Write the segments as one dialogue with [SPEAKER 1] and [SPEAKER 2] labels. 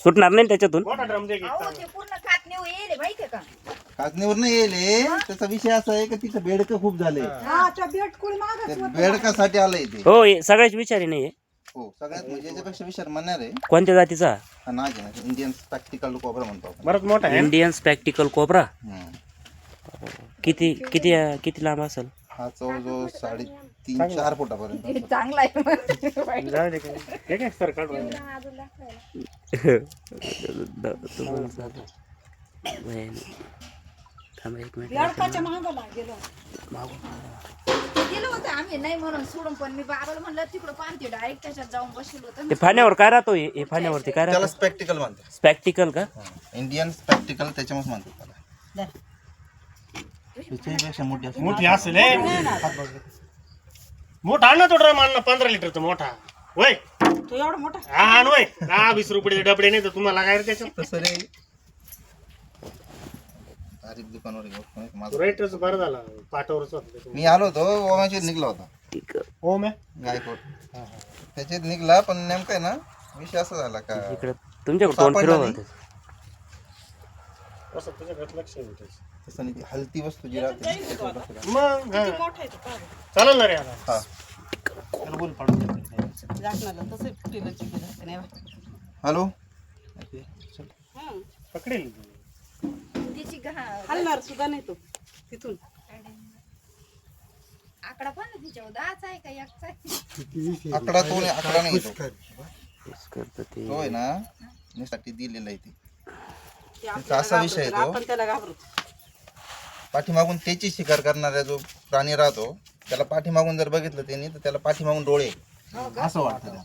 [SPEAKER 1] सुटणार नाही त्याच्यातून?
[SPEAKER 2] मोठा ड्रम दे की.
[SPEAKER 3] अहो ते पूर्ण खात नाही येईल माहितीये का?
[SPEAKER 4] काचणीवर नाही येईल हे. त्याचा विषय असा आहे की तिथं बेडकं खूप झाले.
[SPEAKER 5] हा. त्या मागच
[SPEAKER 4] बेडकासाठी आलंय ते.
[SPEAKER 1] हो हे सगळ्याच विचारी नाही आहे.
[SPEAKER 4] हो सगळ्यात म्हणजे याच्यापेक्षा विचार म्हणणार आहे.
[SPEAKER 1] कोणत्या जातीचा?
[SPEAKER 4] हा नाग आहे ना इंडियन प्रॅक्टिकल कोबरा म्हणतो आपण.
[SPEAKER 2] बरंच मोठा आहे.
[SPEAKER 1] इंडियन स्पॅक्टिकल कोबरा
[SPEAKER 4] हम्म.
[SPEAKER 1] किती किती किती लांब असेल?
[SPEAKER 4] हा जवळजवळ साडेतीन चार फुटापर्यंत
[SPEAKER 3] हे चांगला आहे वाईट
[SPEAKER 2] जाऊ दे काय. हे काय सर.
[SPEAKER 1] थांबा एक
[SPEAKER 5] लडकाच्या गेलो.
[SPEAKER 3] होतं आम्ही नाही म्हणून सोडून पण मी बाबाला म्हणलं तिकडं पाहते डायरेक्ट त्याच्यात जाऊन बसलो होतं
[SPEAKER 1] ते फाण्यावर काय राहतो? हे हे फाण्यावरती काय
[SPEAKER 4] त्याला
[SPEAKER 1] राहतो
[SPEAKER 4] स्पेक्टिकल म्हणतात.
[SPEAKER 1] स्पॅक्टिकल का?
[SPEAKER 4] इंडियन स्पेक्टिकल त्याच्यामुळे म्हणतात त्याला. त्याच्यापेक्षा मोठी असते
[SPEAKER 2] मोठी असेल हे. मोठा आण ना तो ड्रम आण ना पंधरा लिटरचा मोठा. वय.
[SPEAKER 5] तो एवढा मोठा?
[SPEAKER 2] हा आण वय. दहा वीस रुपयाचे डबडे नाही तर तुम्हाला काय रे त्याच्यात
[SPEAKER 4] तसं रे. तारीख दुकानावर. माझं-
[SPEAKER 2] बरं झाला. पाठावरच होता.
[SPEAKER 4] मी आलो होतो ओमाचे निघला होता.
[SPEAKER 1] ठीक आहे.
[SPEAKER 2] हो मॅ
[SPEAKER 4] गायकोट त्याच्यात निघला पण नेमकं आहे ना विषय असा झाला का?
[SPEAKER 1] इकडे तुमच्याकडे तोंड
[SPEAKER 4] सापडला
[SPEAKER 1] फिरव
[SPEAKER 4] नाही.
[SPEAKER 2] असं त्याच्याकडे लक्ष आहे त्याचं.
[SPEAKER 4] तसं नाही ती हलती वस्तू जी राहते ना, त्याच्यावर लक्ष द्या.
[SPEAKER 2] मग हा.
[SPEAKER 5] मोठा आहे तो.
[SPEAKER 2] चालेल ना रे आता.
[SPEAKER 4] हा.
[SPEAKER 2] त्याला बोल पाडून देते.
[SPEAKER 5] झाकणाला तसं फुटीला नाही बा.
[SPEAKER 4] हॅलो?
[SPEAKER 5] हं.
[SPEAKER 2] पकडेल.
[SPEAKER 3] तिची घा-
[SPEAKER 5] हलणार सुद्धा नाही तो तिथून.
[SPEAKER 3] आकडा पण तिच्यावर. दहाचा आहे का एकचा आहे?
[SPEAKER 4] आकडा तो नाही आकडा नाही तो.
[SPEAKER 1] तेच करतं ते.
[SPEAKER 4] तो आहे ना साठी दिलेला आहे ते.
[SPEAKER 5] ते
[SPEAKER 4] त्याचा
[SPEAKER 5] आपल्याला
[SPEAKER 4] असा विषय आहे तो.
[SPEAKER 5] आपण त्याला घाबरतो.
[SPEAKER 4] पाठीमागून त्याची शिकार करणारा जो प्राणी राहतो त्याला पाठीमागून जर बघितलं त्यांनी तर त्याला पाठीमागून डोळे आहेत. असं वाटतं त्याला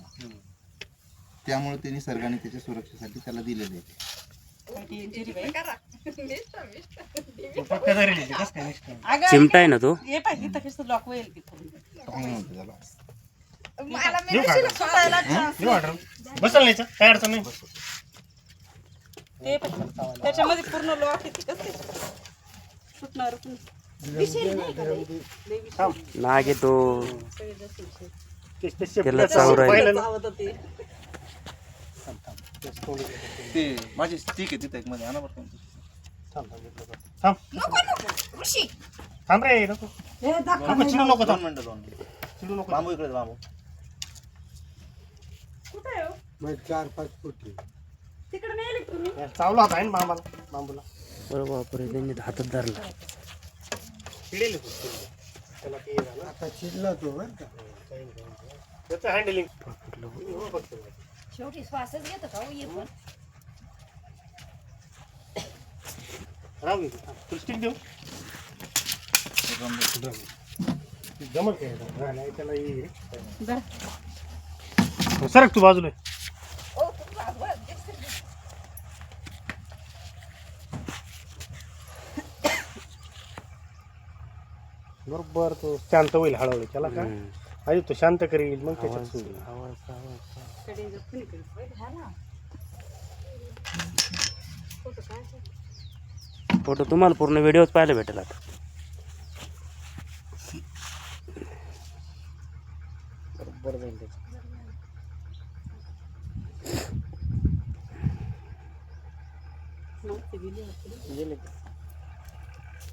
[SPEAKER 4] त्यामुळे त्यांनी सर्गाने त्याच्या सुरक्षेसाठी त्याला दिलेले
[SPEAKER 1] चिमटा आहे ना तो?
[SPEAKER 5] हे?
[SPEAKER 2] बसल नाही? काय अडचण नाही.
[SPEAKER 5] त्याच्यामध्ये पूर्ण लॉक आहे सुटणार
[SPEAKER 1] नाग येतो
[SPEAKER 2] ते.
[SPEAKER 1] त्याला
[SPEAKER 2] त्याचं
[SPEAKER 1] चावरायला.
[SPEAKER 2] पाहिलं ना?
[SPEAKER 5] आवडतं ते
[SPEAKER 2] थांब, थांब. तेच तोंडी देतो.
[SPEAKER 4] ते माझी स्टिक आहे तिथे एक मध्ये. आणा बरं का.
[SPEAKER 2] थांब, थांब, इकडं बघ. थांब.
[SPEAKER 3] नको नको. ऋषी.
[SPEAKER 2] थांब रे नको.
[SPEAKER 5] हे दाखव.
[SPEAKER 2] नको चिडू नको
[SPEAKER 4] दोन
[SPEAKER 2] थांब
[SPEAKER 4] मिनिटं दोन मिनिटं.
[SPEAKER 2] चिडू नको
[SPEAKER 4] बांबू इकडे बांबू.
[SPEAKER 5] कुठे आहे हो? तिकडे नाही तुम्ही?
[SPEAKER 2] यार, चावला होता आहे ना बांबाला बांबूला
[SPEAKER 1] बरं बापरे त्यांनी हातात धरला.
[SPEAKER 2] चिडेल. ते आता चिडला त्याचं हँडलिंग
[SPEAKER 3] शेवटी श्वासच घेतो का हो ये पण?
[SPEAKER 2] राहू दे. थांब. तुला स्टिक देऊ. जमल काय आता? हा, नाही त्याला. हो, सरक तू बाजूला
[SPEAKER 3] ओ खूप वागवत, दिसतं की.
[SPEAKER 2] बरोबर तो शांत होईल हळूहळू त्याला का. आधी तो शांत करील मग त्याच्यात सोडील.
[SPEAKER 5] फोटो
[SPEAKER 1] तुम्हाला पूर्ण व्हिडिओच पाहायला भेटेल आता
[SPEAKER 2] बरोबर जाईल त्याचं.
[SPEAKER 5] गेले?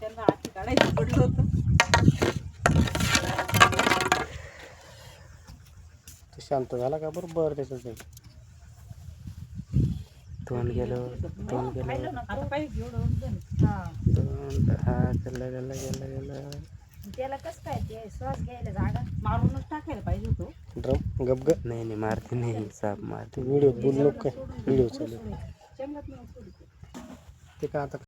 [SPEAKER 5] त्यांना आधी काढायचं पडलं होतं
[SPEAKER 2] तो शांत झाला का बरोबर जाईल
[SPEAKER 1] तोंड गेलं तोंड गेलं.
[SPEAKER 3] हा
[SPEAKER 1] तोंड हा गेलं गेलं गेलं गेलं
[SPEAKER 3] त्याला कसं काय ते श्वास घ्यायला जागा?
[SPEAKER 5] मारूनच टाकायला पाहिजे होतो.
[SPEAKER 2] ड्रम गप ग
[SPEAKER 1] नाही नाही मारते नाही साप मारते.
[SPEAKER 2] व्हिडिओ बोलू नको काय? व्हिडिओ चालू. ते का आता